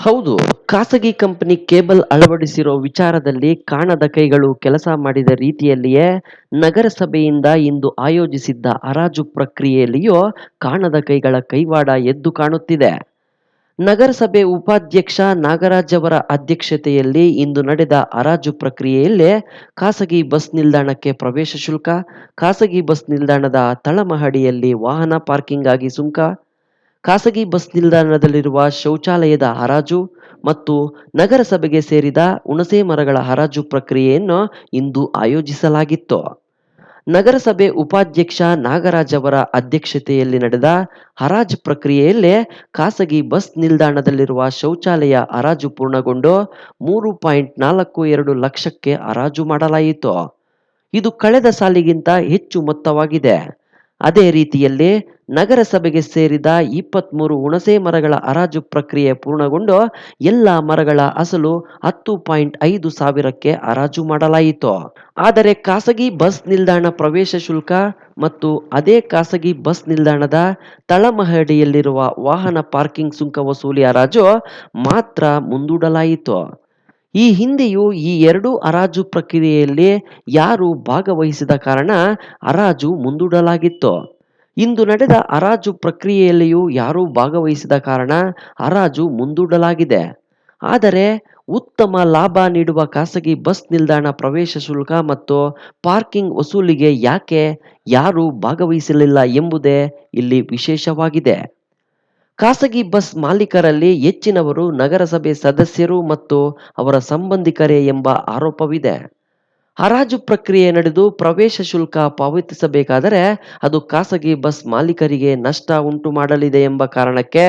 ಹೌದು, ಖಾಸಗಿ company cable ಅಳವಡಿಸಿರೋ ವಿಚಾರದಲ್ಲಿ ಕಾಣದ ಕೈಗಳು ಕೆಲಸ ಮಾಡಿದ ರೀತಿಯಲ್ಲಿಯೇ ನಗರಸಭೆಯಿಂದ ಇಂದು ಆಯೋಜಿಸಿದ್ದ ಹರಾಜು ಪ್ರಕ್ರಿಯೆಯಲ್ಲಿಯೂ ಕಾಣದ ಕೈಗಳ ಕೈವಾಡ ಎದ್ದು ಕಾಣುತ್ತಿದೆ. ನಗರಸಭೆ ಉಪಾಧ್ಯಕ್ಷ ನಾಗರಾಜ್ ಅವರ ಅಧ್ಯಕ್ಷತೆಯಲ್ಲಿ ಇಂದು ನಡೆದ ಹರಾಜು ಪ್ರಕ್ರಿಯೆಯಲ್ಲಿ ಖಾಸಗಿ ಬಸ್ ನಿಲ್ದಾಣಕ್ಕೆ ಪ್ರವೇಶ ಶುಲ್ಕ, ಖಾಸಗಿ ಬಸ್ ನಿಲ್ದಾಣದ ತಳಮಹಡಿಯಲ್ಲಿ ವಾಹನ ಪಾರ್ಕಿಂಗ್ ಆಗಿ ಸುಂಕ ಖಾಸಗಿ ಬಸ್ ನಿಲ್ದಾಣದಲ್ಲಿರುವ ಶೌಚಾಲಯದ ಹರಾಜು ಮತ್ತು ನಗರಸಭೆಗೆ ಸೇರಿದ ಹುಣಸೆ ಮರಗಳ ಹರಾಜು ಪ್ರಕ್ರಿಯೆಯನ್ನು ಇಂದು ಆಯೋಜಿಸಲಾಗಿತ್ತು. ನಗರಸಭೆ ಉಪಾಧ್ಯಕ್ಷ ನಾಗರಾಜ್ ಅವರ ಅಧ್ಯಕ್ಷತೆಯಲ್ಲಿ ನಡೆದ ಹರಾಜು ಪ್ರಕ್ರಿಯೆಯಲ್ಲೇ ಖಾಸಗಿ ಬಸ್ ನಿಲ್ದಾಣದಲ್ಲಿರುವ ಶೌಚಾಲಯ ಹರಾಜು ಪೂರ್ಣಗೊಂಡು ಮೂರು ಪಾಯಿಂಟ್ ನಾಲ್ಕು ಎರಡು ಲಕ್ಷಕ್ಕೆ ಹರಾಜು ಮಾಡಲಾಯಿತು. ಇದು ಕಳೆದ ಸಾಲಿಗಿಂತ ಹೆಚ್ಚು ಮೊತ್ತವಾಗಿದೆ. ಅದೇ ರೀತಿಯಲ್ಲಿ ನಗರಸಭೆಗೆ ಸೇರಿದ ಇಪ್ಪತ್ತ್ಮೂರು ಹುಣಸೆ ಮರಗಳ ಹರಾಜು ಪ್ರಕ್ರಿಯೆ ಪೂರ್ಣಗೊಂಡು ಎಲ್ಲ ಮರಗಳ ಅಸಲು ಹತ್ತು ಪಾಯಿಂಟ್ ಐದು ಸಾವಿರಕ್ಕೆ ಹರಾಜು ಮಾಡಲಾಯಿತು. ಆದರೆ ಖಾಸಗಿ ಬಸ್ ನಿಲ್ದಾಣ ಪ್ರವೇಶ ಶುಲ್ಕ ಮತ್ತು ಅದೇ ಖಾಸಗಿ ಬಸ್ ನಿಲ್ದಾಣದ ತಳಮಹಡಿಯಲ್ಲಿರುವ ವಾಹನ ಪಾರ್ಕಿಂಗ್ ಸುಂಕ ವಸೂಲಿ ಹರಾಜು ಮಾತ್ರ ಮುಂದೂಡಲಾಯಿತು. ಈ ಹಿಂದೆಯೂ ಈ ಎರಡೂ ಹರಾಜು ಪ್ರಕ್ರಿಯೆಯಲ್ಲಿ ಯಾರು ಭಾಗವಹಿಸಿದ ಕಾರಣ ಹರಾಜು ಮುಂದೂಡಲಾಗಿತ್ತು. ಇಂದು ನಡೆದ ಹರಾಜು ಪ್ರಕ್ರಿಯೆಯಲ್ಲಿಯೂ ಯಾರೂ ಭಾಗವಹಿಸಿದ ಕಾರಣ ಹರಾಜು ಮುಂದೂಡಲಾಗಿದೆ. ಆದರೆ ಉತ್ತಮ ಲಾಭ ನೀಡುವ ಖಾಸಗಿ ಬಸ್ ನಿಲ್ದಾಣ ಪ್ರವೇಶ ಶುಲ್ಕ ಮತ್ತು ಪಾರ್ಕಿಂಗ್ ವಸೂಲಿಗೆ ಯಾಕೆ ಯಾರೂ ಭಾಗವಹಿಸಲಿಲ್ಲ ಎಂಬುದೇ ಇಲ್ಲಿ ವಿಶೇಷವಾಗಿದೆ. ಖಾಸಗಿ ಬಸ್ ಮಾಲೀಕರಲ್ಲಿ ಹೆಚ್ಚಿನವರು ನಗರಸಭೆ ಸದಸ್ಯರು ಮತ್ತು ಅವರ ಸಂಬಂಧಿಕರೇ ಎಂಬ ಆರೋಪವಿದೆ. ಹರಾಜು ಪ್ರಕ್ರಿಯೆ ನಡೆದು ಪ್ರವೇಶ ಶುಲ್ಕ ಪಾವತಿಸಬೇಕಾದರೆ ಅದು ಖಾಸಗಿ ಬಸ್ ಮಾಲೀಕರಿಗೆ ನಷ್ಟ ಉಂಟು ಮಾಡಲಿದೆ ಎಂಬ ಕಾರಣಕ್ಕೆ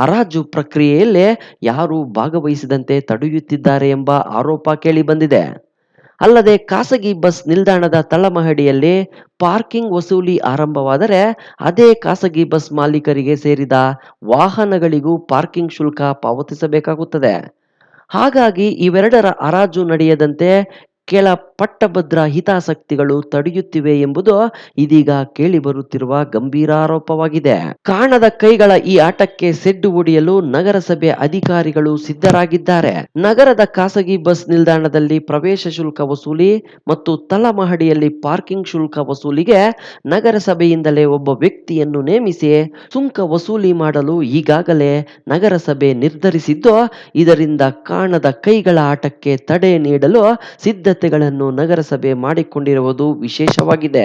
ಹರಾಜು ಪ್ರಕ್ರಿಯೆಯಲ್ಲಿ ಯಾರೂ ಭಾಗವಹಿಸದಂತೆ ತಡೆಯುತ್ತಿದ್ದಾರೆ ಎಂಬ ಆರೋಪ ಕೇಳಿಬಂದಿದೆ. ಅಲ್ಲದೆ ಖಾಸಗಿ ಬಸ್ ನಿಲ್ದಾಣದ ತಳಮಹಡಿಯಲ್ಲಿ ಪಾರ್ಕಿಂಗ್ ವಸೂಲಿ ಆರಂಭವಾದರೆ ಅದೇ ಖಾಸಗಿ ಬಸ್ ಮಾಲೀಕರಿಗೆ ಸೇರಿದ ವಾಹನಗಳಿಗೂ ಪಾರ್ಕಿಂಗ್ ಶುಲ್ಕ ಪಾವತಿಸಬೇಕಾಗುತ್ತದೆ. ಹಾಗಾಗಿ ಇವೆರಡರ ಹರಾಜು ನಡೆಯದಂತೆ ಕೆಳ ಪಟ್ಟಭದ್ರ ಹಿತಾಸಕ್ತಿಗಳು ತಡೆಯುತ್ತಿವೆ ಎಂಬುದು ಇದೀಗ ಕೇಳಿಬರುತ್ತಿರುವ ಗಂಭೀರ ಆರೋಪವಾಗಿದೆ. ಕಾಣದ ಕೈಗಳ ಈ ಆಟಕ್ಕೆ ಸೆಡ್ಡು ಹೊಡೆಯಲು ನಗರಸಭೆ ಅಧಿಕಾರಿಗಳು ಸಿದ್ಧರಾಗಿದ್ದಾರೆ. ನಗರದ ಖಾಸಗಿ ಬಸ್ ನಿಲ್ದಾಣದಲ್ಲಿ ಪ್ರವೇಶ ಶುಲ್ಕ ವಸೂಲಿ ಮತ್ತು ತಲಮಹಡಿಯಲ್ಲಿ ಪಾರ್ಕಿಂಗ್ ಶುಲ್ಕ ವಸೂಲಿಗೆ ನಗರಸಭೆಯಿಂದಲೇ ಒಬ್ಬ ವ್ಯಕ್ತಿಯನ್ನು ನೇಮಿಸಿ ಸುಂಕ ವಸೂಲಿ ಮಾಡಲು ಈಗಾಗಲೇ ನಗರಸಭೆ ನಿರ್ಧರಿಸಿದ್ದು, ಇದರಿಂದ ಕಾಣದ ಕೈಗಳ ಆಟಕ್ಕೆ ತಡೆ ನೀಡಲು ಸಿದ್ಧತೆಗಳನ್ನು ನಗರಸಭೆ ಮಾಡಿಕೊಂಡಿರುವುದು ವಿಶೇಷವಾಗಿದೆ.